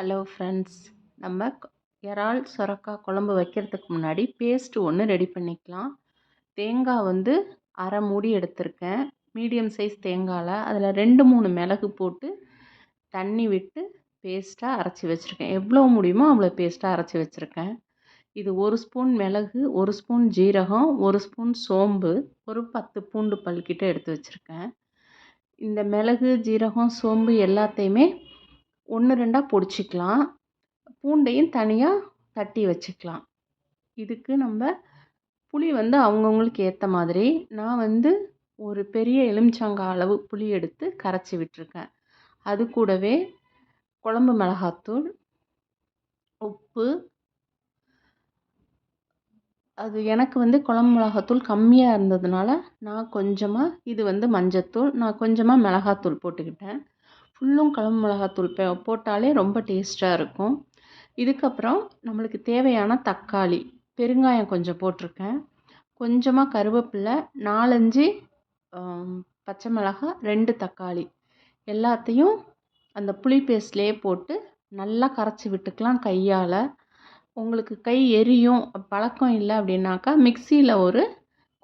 Hello friends நம்ம இறால் சுரக்காய் குழம்பு வைக்கிறதுக்கு முன்னாடி பேஸ்ட்டு ஒன்று ரெடி பண்ணிக்கலாம். தேங்காய் வந்து அரை மூடி எடுத்திருக்கேன். மீடியம் சைஸ் தேங்காயில். அதில் ரெண்டு மூணு மிளகு போட்டு தண்ணி விட்டு பேஸ்ட்டாக அரைச்சி வச்சுருக்கேன். எவ்வளோ முடியுமோ அவ்வளோ பேஸ்ட்டாக அரைச்சி வச்சுருக்கேன். இது ஒரு ஸ்பூன் மிளகு ஒரு ஸ்பூன் ஜீரகம் ஒரு ஸ்பூன் சோம்பு ஒரு பத்து பூண்டு பல்கிட்ட எடுத்து வச்சுருக்கேன். இந்த மிளகு ஜீரகம் சோம்பு எல்லாத்தையுமே ஒன்று ரெண்டாக பொடிச்சிக்கலாம். பூண்டையும் தனியாக தட்டி வச்சுக்கலாம். இதுக்கு நம்ம புளி வந்து அவங்கவுங்களுக்கு ஏற்ற மாதிரி நான் வந்து ஒரு பெரிய எலுமிச்சங்காய் அளவு புளி எடுத்து கரைச்சி விட்டுருக்கேன். அது கூடவே குழம்பு மிளகாத்தூள் உப்பு. அது எனக்கு வந்து குழம்பு மிளகாத்தூள் கம்மியாக இருந்ததுனால நான் கொஞ்சமாக இது வந்து மஞ்சத்தூள் நான் கொஞ்சமாக மிளகாத்தூள் போட்டுக்கிட்டேன். ஃபுல்லும் குழம்பு மிளகாத்தூள் போட்டாலே ரொம்ப டேஸ்ட்டாக இருக்கும். இதுக்கப்புறம் நம்மளுக்கு தேவையான தக்காளி பெருங்காயம் கொஞ்சம் போட்டிருக்கேன். கொஞ்சமாக கருவேப்பில்லை நாலஞ்சு பச்சை மிளகாய் ரெண்டு தக்காளி. எல்லாத்தையும் அந்த புளி பேஸ்ட்லேயே போட்டு நல்லா கரைச்சி விட்டுக்கலாம் கையால். உங்களுக்கு கை எரியும் பழக்கம் இல்லை அப்படின்னாக்கா மிக்சியில் ஒரு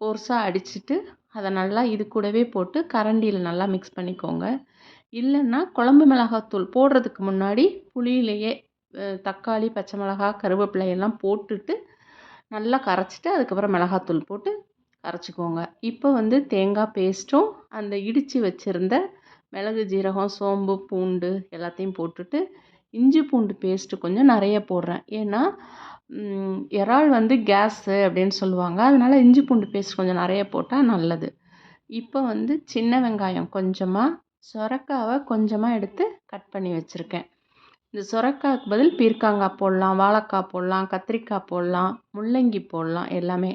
கோர்ஸாக அடிச்சுட்டு அதை நல்லா இது கூடவே போட்டு கரண்டியில் நல்லா மிக்ஸ் பண்ணிக்கோங்க. இல்லைன்னா குழம்பு மிளகாத்தூள் போடுறதுக்கு முன்னாடி புளியிலேயே தக்காளி பச்சை மிளகா கருவேப்பிலை எல்லாம் போட்டுட்டு நல்லா கரைச்சிட்டு அதுக்கப்புறம் மிளகாத்தூள் போட்டு கரைச்சிக்கோங்க. இப்போ வந்து தேங்காய் பேஸ்ட்டும் அந்த இடித்து வச்சுருந்த மிளகு ஜீரகம் சோம்பு பூண்டு எல்லாத்தையும் போட்டுட்டு இஞ்சி பூண்டு பேஸ்ட்டு கொஞ்சம் நிறைய போடுறேன். ஏன்னா இறால் வந்து கேஸு அப்படின்னு சொல்லுவாங்க. அதனால் இஞ்சி பூண்டு பேஸ்ட் கொஞ்சம் நிறைய போட்டால் நல்லது. இப்போ வந்து சின்ன வெங்காயம் கொஞ்சமாக சொரக்காவை கொஞ்சமாக எடுத்து கட் பண்ணி வச்சுருக்கேன். இந்த சொரக்காய்க்கு பதில் பீர்க்காங்காய் போடலாம் வாழைக்காய் போடலாம் கத்திரிக்காய் போடலாம் முள்ளங்கி போடலாம் எல்லாமே.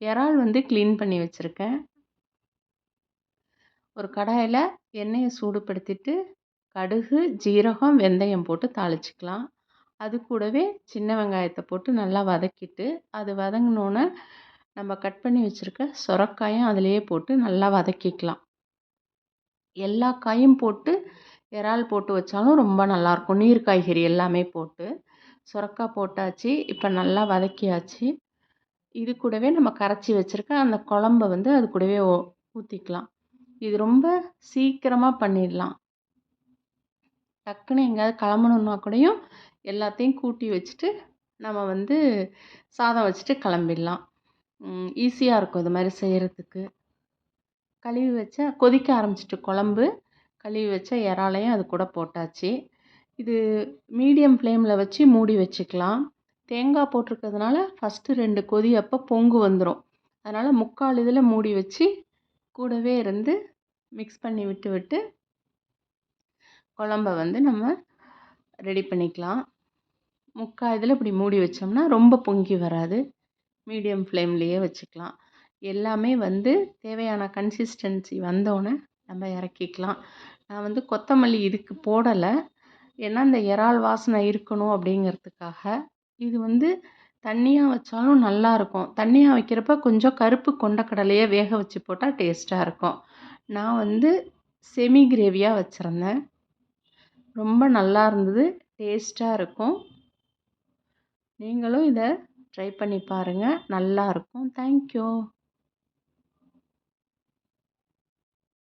இறால் வந்து க்ளீன் பண்ணி வச்சுருக்கேன். ஒரு கடாயில் எண்ணெயை சூடுபடுத்திட்டு கடுகு ஜீரகம் வெந்தயம் போட்டு தாளிச்சிக்கலாம். அது கூடவே சின்ன வெங்காயத்தை போட்டு நல்லா வதக்கிட்டு அது வதங்கினோன்னே நம்ம கட் பண்ணி வச்சுருக்க சொரக்காயும் அதிலேயே போட்டு நல்லா வதக்கிக்கலாம். எல்லா காயும் போட்டு இறால் போட்டு வச்சாலும் ரொம்ப நல்லாயிருக்கும். நீர் காய்கறி எல்லாமே போட்டு சுரக்காய் போட்டாச்சு இப்போ நல்லா வதக்கியாச்சு. இது கூடவே நம்ம கரைச்சி வச்சுருக்க அந்த குழம்ப வந்து அது கூடவே ஊற்றிக்கலாம் இது ரொம்ப சீக்கிரமாக பண்ணிடலாம். டக்குன்னு எங்கேயாவது கிளம்பணுன்னா கூடயும் எல்லாத்தையும் கூட்டி வச்சுட்டு நம்ம வந்து சாதம் வச்சுட்டு கிளம்பிடலாம். ஈஸியாக இருக்கும் இது மாதிரி செய்கிறதுக்கு கழுவி வச்ச கொதிக்க ஆரம்பிச்சிட்டு குழம்பு. கழுவி வச்ச இறாலையும் அது கூட போட்டாச்சு. இது மீடியம் ஃப்ளேமில் வச்சு மூடி வச்சுக்கலாம். தேங்காய் போட்டிருக்கிறதுனால ஃபஸ்ட்டு ரெண்டு கொதி அப்போ பொங்கு வந்துடும் அதனால் முக்கால் இதில் மூடி வச்சு கூடவே இருந்து மிக்ஸ் பண்ணி விட்டு விட்டு குழம்ப வந்து நம்ம ரெடி பண்ணிக்கலாம். முக்கால் இதில் இப்படி மூடி வச்சோம்னா ரொம்ப பொங்கி வராது. மீடியம் ஃப்ளேம்லேயே வச்சுக்கலாம். எல்லாமே வந்து தேவையான கன்சிஸ்டன்சி வந்தோடனே நம்ம இறக்கிக்கலாம். நான் வந்து கொத்தமல்லி இதுக்கு போடலை. ஏன்னா இந்த இறால் வாசனை இருக்கணும் அப்படிங்கிறதுக்காக இது வந்து தண்ணியாக வச்சாலும் நல்லாயிருக்கும் தண்ணியாக வைக்கிறப்ப கொஞ்சம் கருப்பு கொண்டக்கடலையே வேக வச்சு போட்டால் டேஸ்ட்டாக இருக்கும். நான் வந்து செமி கிரேவியாக வச்சுருந்தேன். ரொம்ப நல்லா இருந்தது டேஸ்ட்டாக இருக்கும். நீங்களும் இதை ட்ரை பண்ணி பாருங்கள் நல்லாயிருக்கும் தேங்க்யூ